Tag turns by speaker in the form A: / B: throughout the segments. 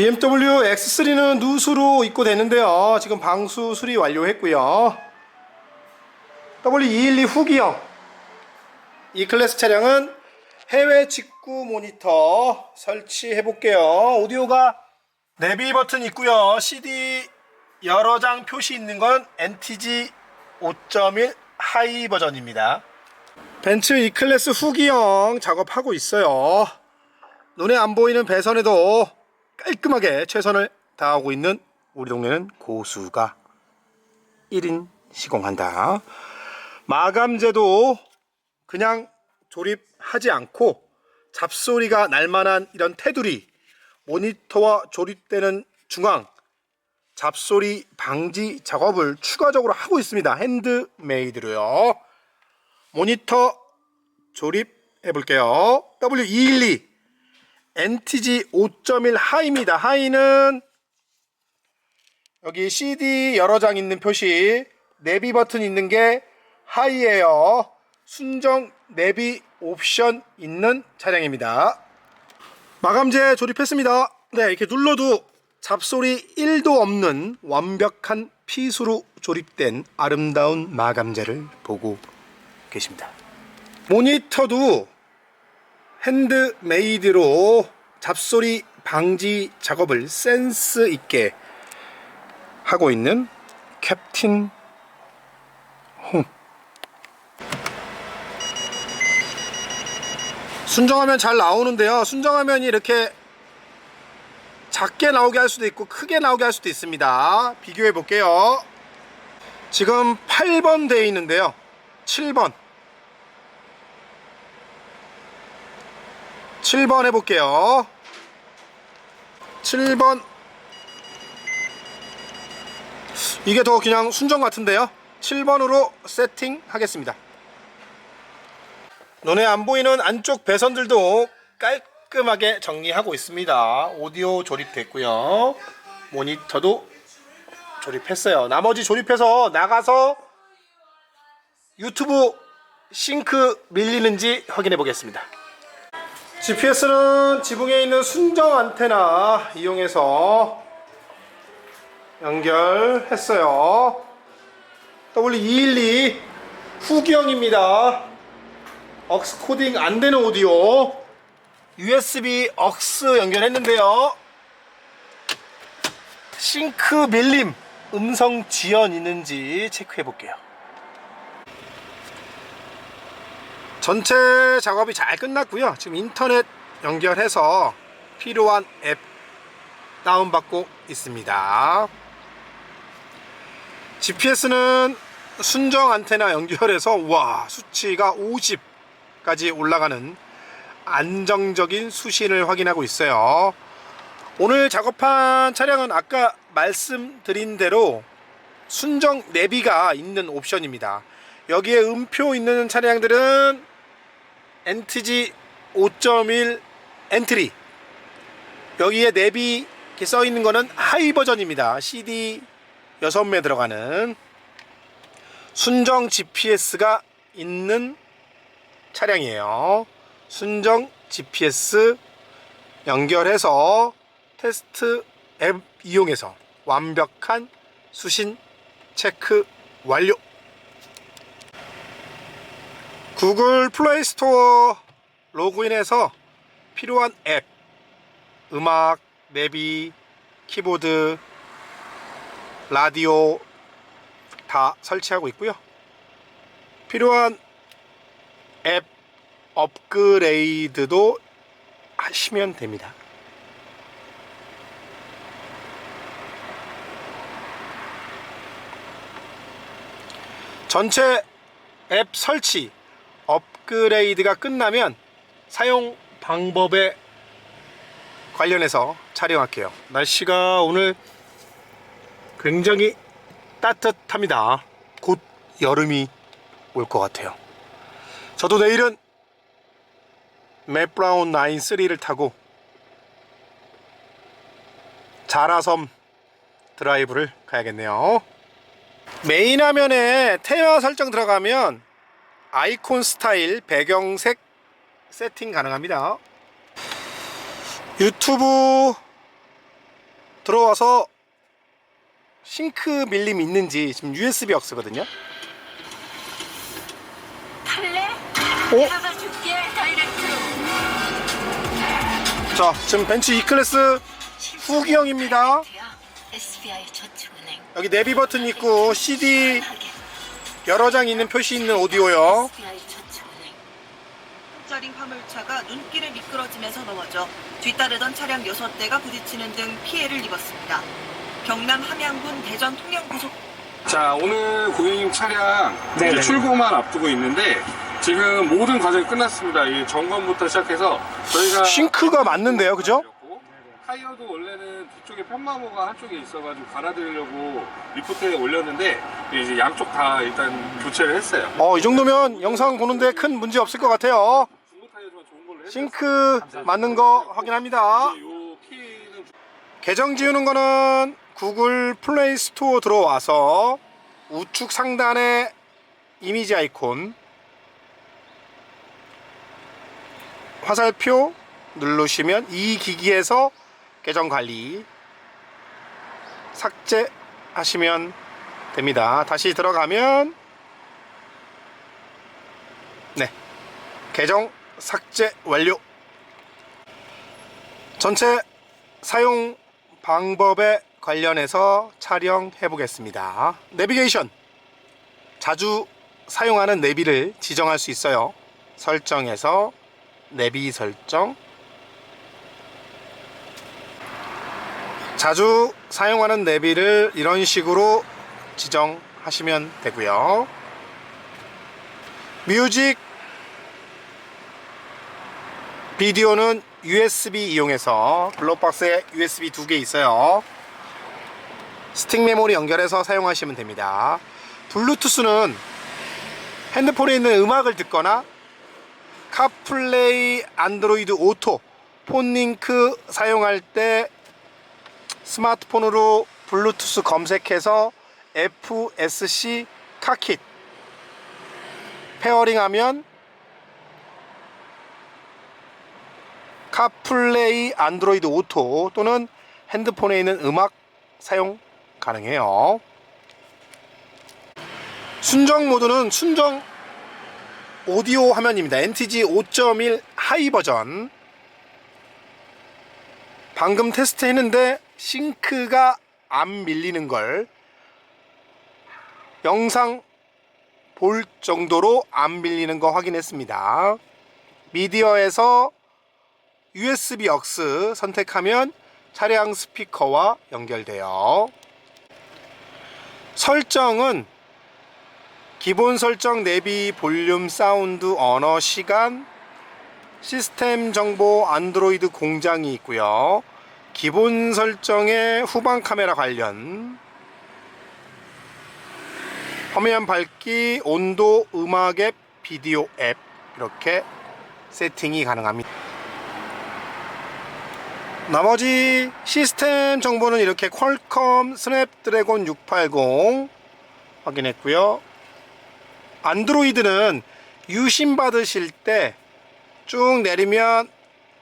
A: BMW X3는 누수로 입고됐는데요. 지금 방수 수리 완료했고요. W212 후기형 이 클래스 차량은 해외 직구 모니터 설치해 볼게요. 오디오가 내비 버튼 있고요. CD 여러 장 표시 있는 건 NTG 5.1 하이 버전입니다. 벤츠 E 클래스 후기형 작업하고 있어요. 눈에 안 보이는 배선에도 깔끔하게 최선을 다하고 있는 우리 동네는 고수가 1인 시공한다. 마감재도 그냥 조립하지 않고 잡소리가 날 만한 이런 테두리, 모니터와 조립되는 중앙, 잡소리 방지 작업을 추가적으로 하고 있습니다. 핸드메이드로요. 모니터 조립해 볼게요. W212 NTG 5.1 하이입니다. 하이는 여기 CD 여러 장 있는 표시 내비 버튼 있는 게 하이예요. 순정 내비 옵션 있는 차량입니다. 마감재 조립했습니다. 네, 이렇게 눌러도 잡소리 1도 없는 완벽한 핏으로 조립된 아름다운 마감재를 보고 계십니다. 모니터도 핸드메이드로 잡소리 방지 작업을 센스 있게 하고 있는 캡틴 순정화면 잘 나오는데요. 순정화면이 이렇게 작게 나오게 할 수도 있고 크게 나오게 할 수도 있습니다. 비교해 볼게요. 지금 8번 되어 있는데요. 7번 7번 해볼게요. 7번. 이게 더 그냥 순정 같은데요. 7번으로 세팅 하겠습니다. 눈에 안 보이는 안쪽 배선들도 깔끔하게 정리하고 있습니다. 오디오 조립됐고요. 모니터도 조립했어요. 나머지 조립해서 나가서 유튜브 싱크 밀리는지 확인해 보겠습니다. GPS는 지붕에 있는 순정 안테나 이용해서 연결했어요. W212 후기형입니다. 억스 코딩 안 되는 오디오. USB 억스 연결했는데요. 싱크 밀림 음성 지연 있는지 체크해 볼게요. 전체 작업이 잘 끝났고요. 지금 인터넷 연결해서 필요한 앱 다운받고 있습니다. GPS는 순정 안테나 연결해서 와 수치가 50 까지 올라가는 안정적인 수신을 확인하고 있어요. 오늘 작업한 차량은 아까 말씀드린 대로 순정 내비가 있는 옵션입니다. 여기에 음표 있는 차량들은 NTG 5.1 엔트리 여기에 내비 써 있는 거는 하이 버전입니다. CD 6매 들어가는 순정 GPS가 있는 차량이에요. 순정 GPS 연결해서 테스트 앱 이용해서 완벽한 수신 체크 완료. 구글 플레이 스토어 로그인해서 필요한 앱, 음악, 내비, 키보드, 라디오 다 설치하고 있고요. 필요한 앱 업그레이드도 하시면 됩니다. 전체 앱 설치 업그레이드가 끝나면 사용 방법에 관련해서 촬영할게요. 날씨가 오늘 굉장히 따뜻합니다. 곧 여름이 올 것 같아요. 저도 내일은 맵 브라운 9 3를 타고 자라섬 드라이브를 가야겠네요. 메인 화면에 테마 설정 들어가면 아이콘 스타일 배경색 세팅 가능합니다. 유튜브 들어와서 싱크 밀림 있는지 지금 USB 억스거든요.
B: 탈래? 다이렉트로
A: 자, 지금 벤츠 E클래스 후기형입니다.
B: SBI 저축은행
A: 여기 내비 버튼 있고 CD 여러 장 있는 표시 있는 오디오요.
B: SBI 저축은행
C: 짜린 화물차가 눈길을 미끄러지면서 넘어져 뒤따르던 차량 6대가 부딪히는 등 피해를 입었습니다. 경남 함양군 대전 통영고속
D: 자 오늘 고객님 차량 이제. 출고만 앞두고 있는데 지금 모든 과정이 끝났습니다. 이 점검부터 시작해서 저희가
A: 싱크가 맞는데요, 그죠?
D: 타이어도 원래는 뒤쪽에 편마모가 한쪽에 있어가지고 갈아드리려고 리포트에 올렸는데 이제 양쪽 다 일단 교체를 했어요.
A: 어, 이 정도면 영상 보는데 큰 문제 없을 것 같아요.
D: 중고 타이어지만 좋은 걸로 했어요.
A: 싱크 맞는 거 확인합니다.
D: 요 키는
A: 계정 지우는 거는 구글 플레이 스토어 들어와서 우측 상단에 이미지 아이콘 화살표 누르시면 이 기기에서 계정 관리 삭제하시면 됩니다. 다시 들어가면 네 계정 삭제 완료. 전체 사용 방법에 관련해서 촬영해 보겠습니다. 내비게이션 자주 사용하는 내비를 지정할 수 있어요. 설정에서 내비 설정 자주 사용하는 내비를 이런 식으로 지정하시면 되고요. 뮤직 비디오는 USB 이용해서 블록박스에 USB 두 개 있어요. 스틱 메모리 연결해서 사용하시면 됩니다. 블루투스는 핸드폰에 있는 음악을 듣거나 카플레이 안드로이드 오토 폰링크 사용할 때 스마트폰으로 블루투스 검색해서 FSC 카킷 페어링하면 카플레이 안드로이드 오토 또는 핸드폰에 있는 음악 사용 가능해요. 순정 모드는 순정 오디오 화면입니다. NTG 5.1 하이 버전. 방금 테스트 했는데 싱크가 안 밀리는 걸 영상 볼 정도로 안 밀리는 거 확인했습니다. 미디어에서 USB aux 선택하면 차량 스피커와 연결돼요. 설정은 기본 설정 내비 볼륨 사운드 언어 시간 시스템 정보 안드로이드 공장이 있고요. 기본 설정에 후방 카메라 관련 화면 밝기, 온도, 음악 앱, 비디오 앱 이렇게 세팅이 가능합니다. 나머지 시스템 정보는 이렇게 퀄컴 스냅드래곤 680 확인했고요. 안드로이드는 유심 받으실 때 쭉 내리면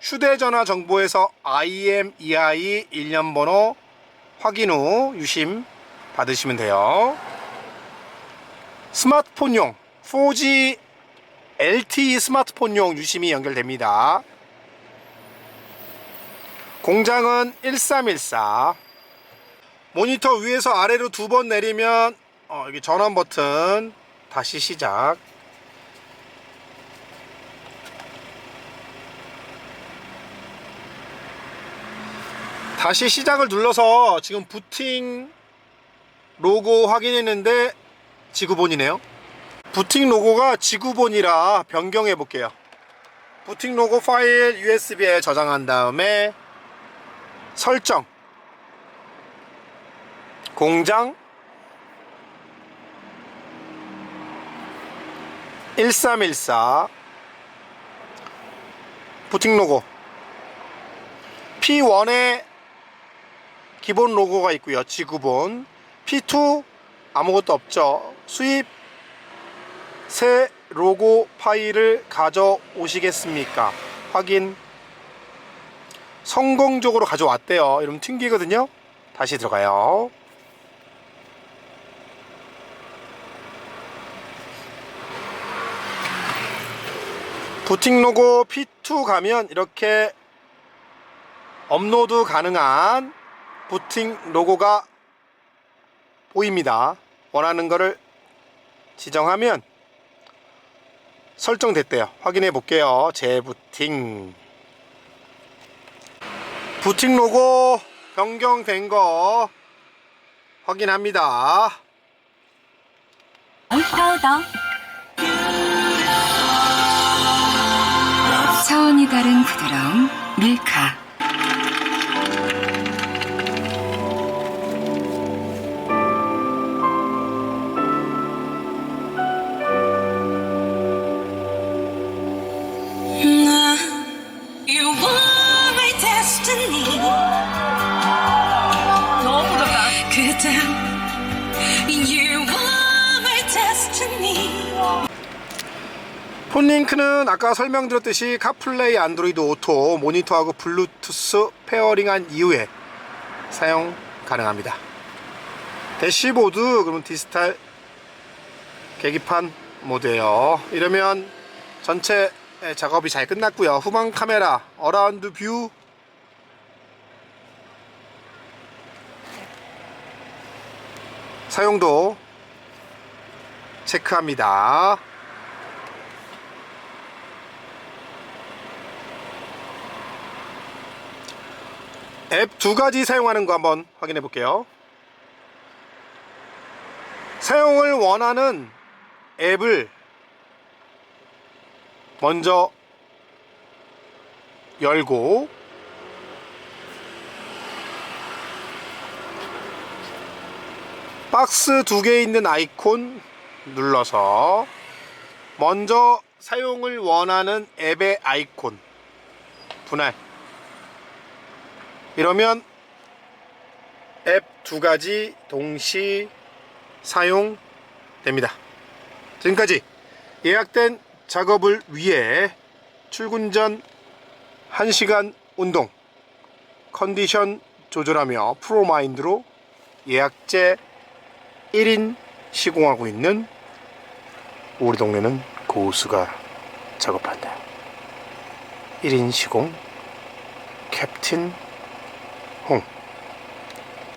A: 휴대전화 정보에서 IMEI 1년 번호 확인 후 유심 받으시면 돼요. 스마트폰용 4G LTE 스마트폰용 유심이 연결됩니다. 공장은 1314 모니터 위에서 아래로 두 번 내리면 어, 여기 전원 버튼 다시 시작. 다시 시작을 눌러서 지금 부팅 로고 확인했는데 지구본이네요. 부팅 로고가 지구본이라 변경해 볼게요. 부팅 로고 파일 USB에 저장한 다음에 설정 공장 1314 부팅 로고. P1에 기본 로고가 있고요. 지구본. P2 아무것도 없죠. 수입. 새 로고 파일을 가져오시겠습니까? 확인. 성공적으로 가져왔대요. 이러면 튕기거든요. 다시 들어가요 부팅 로고 P2 가면 이렇게 업로드 가능한 부팅 로고가 보입니다. 원하는 거를 지정하면 설정됐대요. 확인해 볼게요. 재부팅. 부팅 로고 변경된 거 확인합니다.
E: 차원이 다른 부드러움 밀카
A: 폰링크는 아까 설명드렸듯이 카플레이 안드로이드 오토 모니터하고 블루투스 페어링한 이후에 사용 가능합니다. 대시보드 그러면 디지털 계기판 모드예요. 이러면 전체 작업이 잘 끝났고요. 후방 카메라 어라운드 뷰 사용도 체크합니다. 앱 두 가지 사용하는 거 한번 확인해 볼게요. 사용을 원하는 앱을 먼저 열고 박스 두 개 있는 아이콘 눌러서 먼저 사용을 원하는 앱의 아이콘 분할 이러면 앱 두 가지 동시 사용됩니다. 지금까지 예약된 작업을 위해 출근 전 1시간 운동, 컨디션 조절하며 프로마인드로 예약제 1인 시공하고 있는 우리 동네는 고수가 작업한다. 1인 시공 캡틴 Huh.